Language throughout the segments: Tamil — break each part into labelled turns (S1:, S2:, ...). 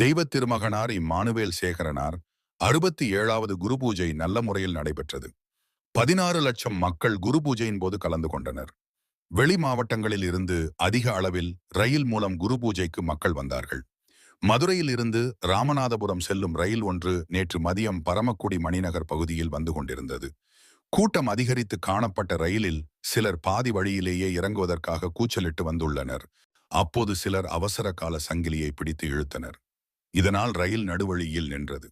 S1: தெய்வத் திருமகனார் இம்மானுவேல் சேகரனார் அறுபத்தி ஏழாவது குரு பூஜை நல்ல முறையில் நடைபெற்றது. பதினாறு லட்சம் மக்கள் குரு பூஜையின் போது கலந்து கொண்டனர். வெளி மாவட்டங்களில் இருந்து அதிக அளவில் ரயில் மூலம் குரு பூஜைக்கு மக்கள் வந்தார்கள். மதுரையில் இருந்து ராமநாதபுரம் செல்லும் ரயில் ஒன்று நேற்று மதியம் பரமக்குடி மணிநகர் பகுதியில் வந்து கொண்டிருந்தது. கூட்டம் அதிகரித்து காணப்பட்ட ரயிலில் சிலர் பாதி வழியிலேயே இறங்குவதற்காக கூச்சலிட்டு வந்துள்ளனர். அப்போது சிலர் அவசர கால சங்கிலியை பிடித்து இழுத்தனர். இதனால் ரயில் நடுவழியில் நின்றது.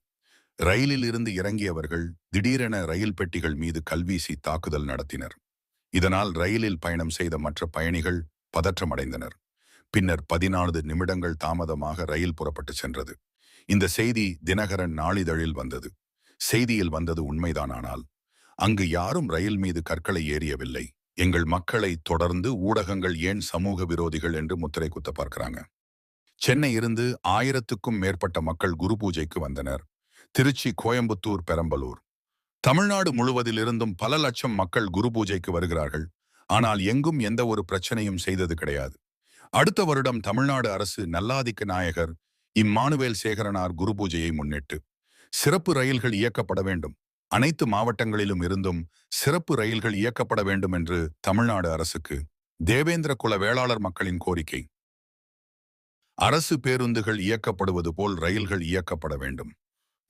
S1: ரயிலில் இருந்து இறங்கியவர்கள் திடீரென ரயில் பெட்டிகள் மீது கல்வீசி தாக்குதல் நடத்தினர். இதனால் ரயிலில் பயணம் செய்த மற்ற பயணிகள் பதற்றமடைந்தனர். பின்னர் பதினான்கு நிமிடங்கள் தாமதமாக ரயில் புறப்பட்டு சென்றது. இந்த செய்தி தினகரன் நாளிதழில் வந்தது. செய்தியில் வந்தது உண்மைதானானால் அங்கு யாரும் ரயில் மீது கற்களை ஏறியவில்லை. எங்கள் மக்களை தொடர்ந்து ஊடகங்கள் ஏன் சமூக விரோதிகள் என்று முத்திரை குத்த பார்க்கிறாங்க? சென்னை இருந்து ஆயிரத்துக்கும் மேற்பட்ட மக்கள் குரு பூஜைக்கு வந்தனர். திருச்சி கோயம்புத்தூர் பெரம்பலூர். தமிழ்நாடு முழுவதிலிருந்தும் பல லட்சம் மக்கள் குரு பூஜைக்கு வருகிறார்கள். ஆனால் எங்கும் எந்த ஒரு பிரச்சனையும் செய்தது கிடையாது. அடுத்த வருடம் தமிழ்நாடு அரசு நல்லாதிக்க நாயகர் இம்மானுவேல் சேகரனார் குரு பூஜையை முன்னிட்டு. சிறப்பு ரயில்கள் இயக்கப்பட வேண்டும். அனைத்து மாவட்டங்களிலும் இருந்தும் சிறப்பு ரயில்கள் இயக்கப்பட வேண்டும் என்று தமிழ்நாடு அரசுக்கு தேவேந்திர குல வேளாளர் மக்களின் கோரிக்கை. அரசு பேருந்துகள் இயக்கப்படுவது போல் ரயில்கள் இயக்கப்பட வேண்டும்.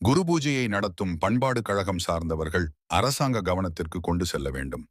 S1: குரு பூஜையை நடத்தும் பண்பாடு கழகம் சார்ந்தவர்கள் அரசாங்க கவனத்திற்கு கொண்டு செல்ல வேண்டும்.